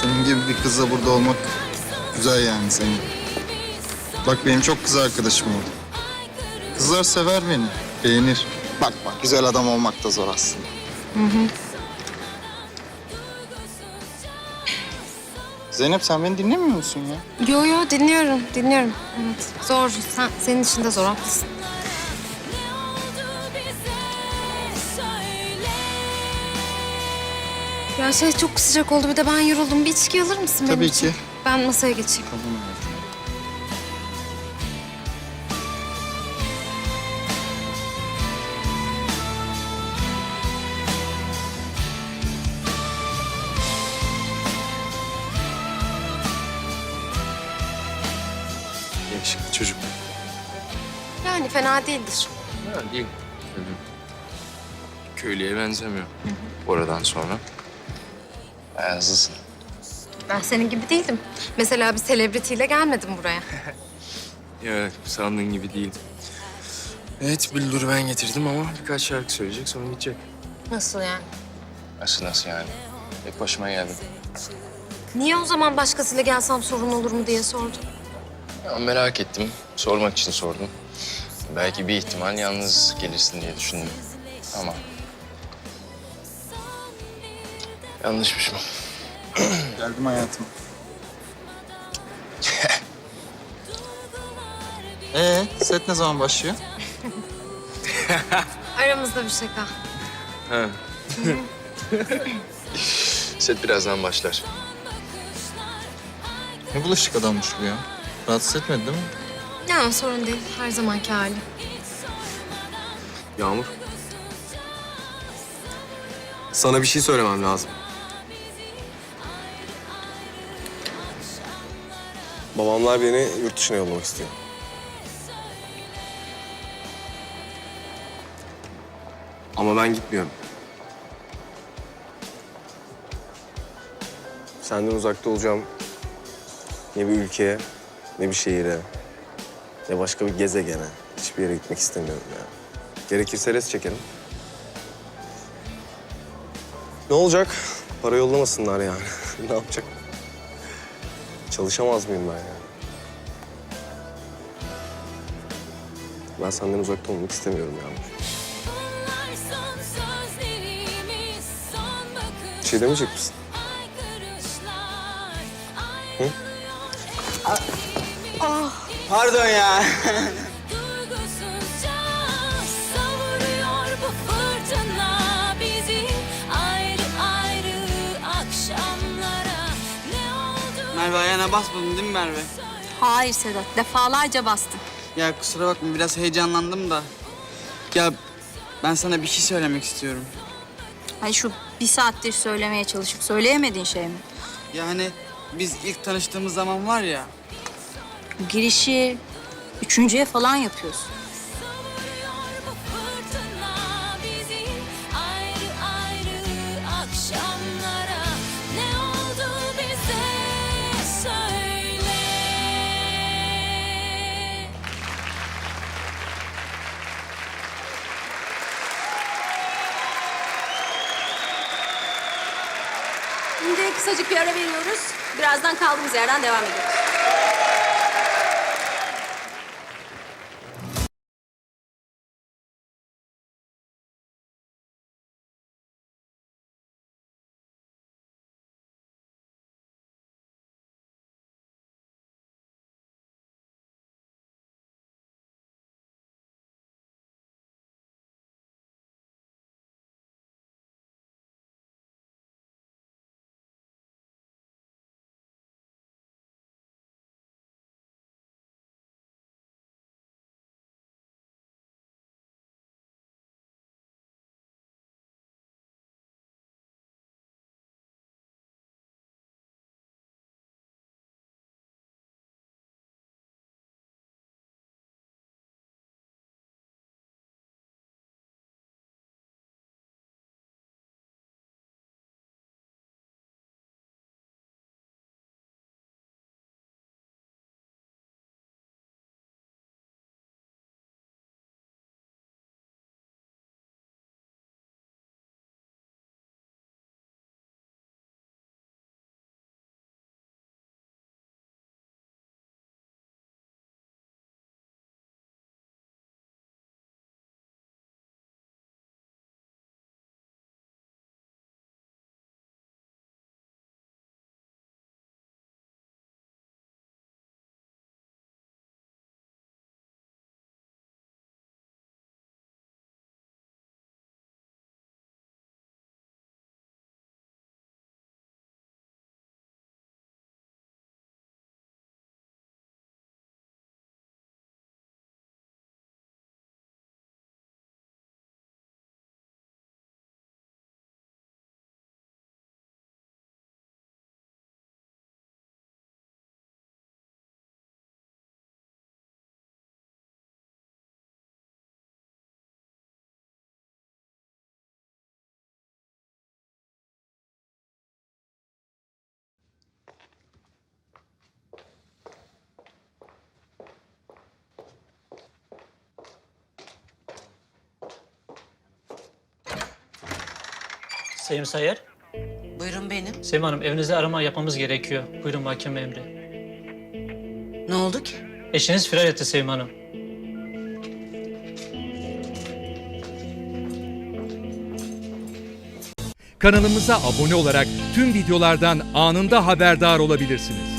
Senin gibi bir kızla burada olmak güzel yani senin. Bak benim çok kız arkadaşım oldu. Kızlar sever beni, beğenir. Bak bak güzel adam olmak da zor aslında. Zeynep sen beni dinlemiyor musun ya? Yo yo dinliyorum, dinliyorum. Evet. Zor. Sen, senin için de zor haklısın. Ya şey çok sıcak oldu bir de ben yoruldum. Bir içki alır mısın benim Tabii için? ki. Ben masaya geçeyim. Tamam hayatım. Yakışıklı çocuk. Yani fena değildir. Ha, değil. Köylüye benzemiyor. Oradan sonra. Bayağı hızlısın. Ben senin gibi değildim. Mesela bir selebritiyle gelmedim buraya. Ya sandığın gibi değil. Evet billuru ben getirdim ama birkaç şarkı söyleyecek sonra gidecek. Nasıl yani? Nasıl nasıl yani? Tek başıma geldim. Niye o zaman başkasıyla gelsem sorun olur mu diye sordum. Ya, merak ettim. Sormak için sordum. Belki bir ihtimal yalnız gelirsin diye düşündüm. Ama... Yanlışmışım. Geldim hayatım. Ee, set ne zaman başlıyor? Aramızda bir şaka. Ha. Set birazdan başlar. Ne bulaşık adammış bu ya? Rahatsız etmedi değil mi? Ya sorun değil. Her zamanki hali. Yağmur. Sana bir şey söylemem lazım. Babamlar beni yurt dışına yollamak istiyor. Ama ben gitmiyorum. Senden uzakta olacağım. Ne bir ülkeye, ne bir şehire, ne başka bir gezegene. Hiçbir yere gitmek istemiyorum ya. Gerekirse res çekelim. Ne olacak? Para yollamasınlar yani. ne yapacak? Çalışamaz mıyım ben yani? Ben senden uzakta olmak istemiyorum bakış Bir şey demeyecek misin? Ay kırışlar Hı? Pardon ya. Merve ayağına basmadın değil mi Merve? Hayır Sedat, defalarca bastın. Ya kusura bakma biraz heyecanlandım da. Ya ben sana bir şey söylemek istiyorum. Hani şu bir saattir söylemeye çalışıp söyleyemediğin şey mi? Ya hani biz ilk tanıştığımız zaman var ya. Girişi üçüncüye falan yapıyorsun. Kısacık bir ara veriyoruz. Birazdan kaldığımız yerden devam ediyoruz. Sevim Sayar. Buyurun benim. Sevim Hanım evinizde arama yapmamız gerekiyor. Buyurun mahkeme emri. Ne oldu ki? Eşiniz firar etti Sevim Hanım. Kanalımıza abone olarak tüm videolardan anında haberdar olabilirsiniz.